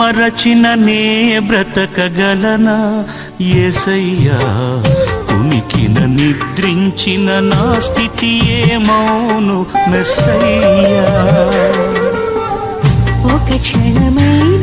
మరచిన నే బ్రతకగలనా? ఏసయ్యా ఉనికిన నిద్రించిన నా స్థితి ఏమౌను? మెస్సయ్యా. ఒక క్షణమైన